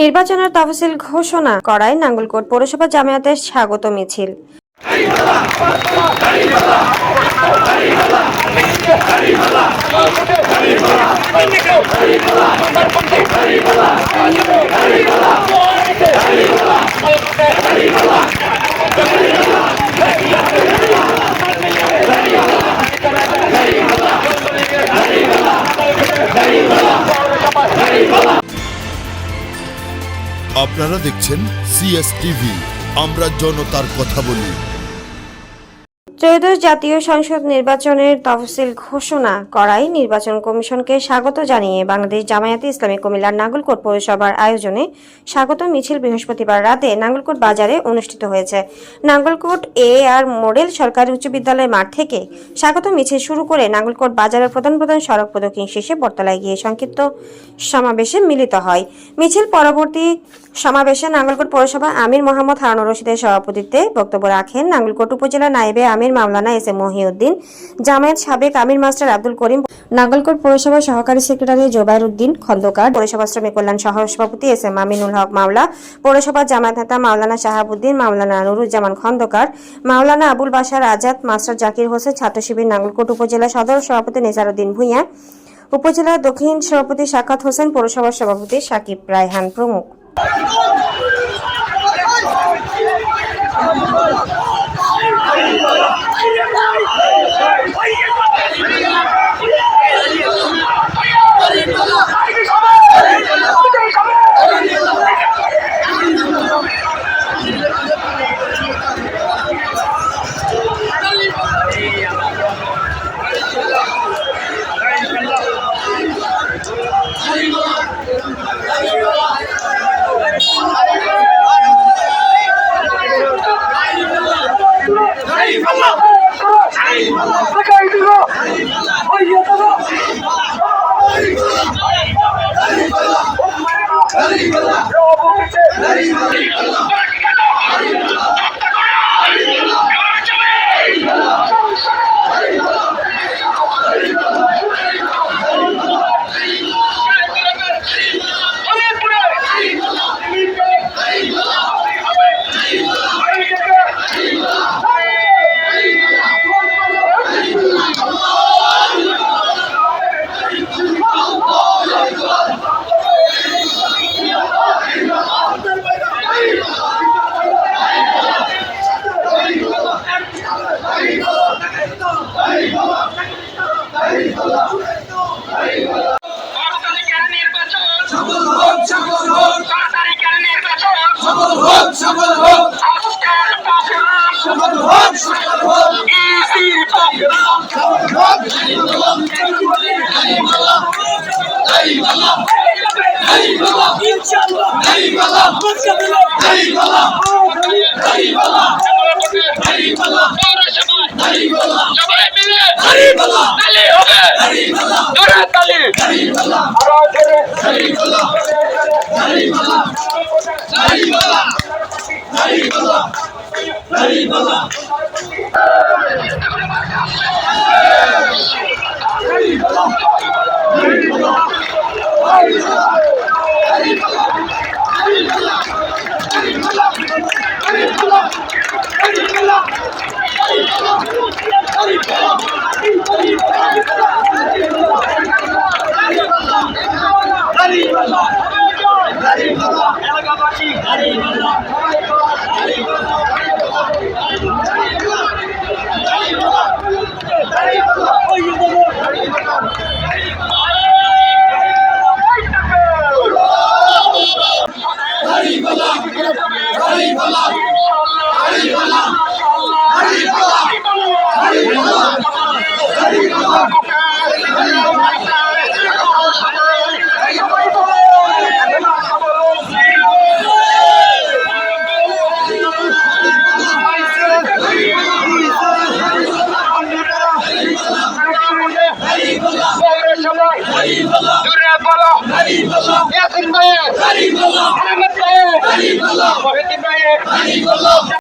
নির্বাচনের তফসিল ঘোষণা করায় নাঙ্গলকোট পৌরসভা জামায়াতের স্বাগত মিছিল। আপনারা দেখছেন সিএস টিভি আমরা জনতার কথা বলি। ত্রয়োদশ জাতীয় সংসদ নির্বাচনের তফসিল ঘোষণা করায় নির্বাচন কমিশনকে স্বাগত জানিয়ে বাংলাদেশ জামায়াতে ইসলামী কুমিল্লার নাঙ্গলকোট পৌরসভার আয়োজনে স্বাগত মিছিল বৃহস্পতিবার রাতে নাঙ্গলকোট বাজারে অনুষ্ঠিত হয়েছে। নাঙ্গলকোট এ আর মডেল সরকারি উচ্চ বিদ্যালয় মাঠ থেকে স্বাগত মিছিল শুরু করে নাঙ্গলকোট বাজারের প্রধান প্রধান সড়ক প্রদক্ষিণ শেষে বটতলায় গিয়ে সংক্ষিপ্ত সমাবেশে মিলিত হয়। মিছিল পরবর্তী সমাবেশে নাঙ্গলকোট পৌরসভা আমির মোহাম্মদ হারুনুর রশিদের সভাপতিত্বে বক্তব্য রাখেন নাঙ্গলকোট উপজেলা নায়েবে আমির মাওলানা এস এম মহিউদ্দিন, জামায়াত সাবেক আমির মাস্টার আব্দুল করিম, নাঙ্গলকোট পৌরসভা সহকারী সেক্রেটারি জোবাইর উদ্দিন খন্দকার, পৌরসভা শ্রমিক কল্যাণ সহ সভাপতি এস এম আমিনুল হক মাওলা, পৌরসভা জামায়াত নেতা মাওলানা শাহাবুদ্দিন, মাওলানা নুরুজ্জামান খন্দকার, মাওলানা আবুল বাশার আজাদ, মাস্টার জাকির হোসেন, ছাত্র শিবির নাঙ্গলকোট উপজেলা সদর সভাপতি নেজারুদ্দিন ভূঁইয়া, উপজেলা দক্ষিণ সভাপতি সাকাত হোসেন, পৌরসভার সভাপতি সাকিব রায়হান প্রমুখ। Thank you. বারো সফল হোক সফল হোক সফল হোক সফল হোক সফল হোক দাড়িওয়ালা দাড়িওয়ালা ইনশাআল্লাহ দাড়িওয়ালা দাড়িওয়ালা সবাই মিলে তালি হবে জোরে তালি দাড়িওয়ালা আরও জোরে দাড়িওয়ালা জোরে বলো। দাড়িওয়ালা ইয়াসিন ভাই দাড়িওয়ালা আহমেদ ভাই দাড়িওয়ালা মহিউদ্দিন ভাই দাড়িওয়ালা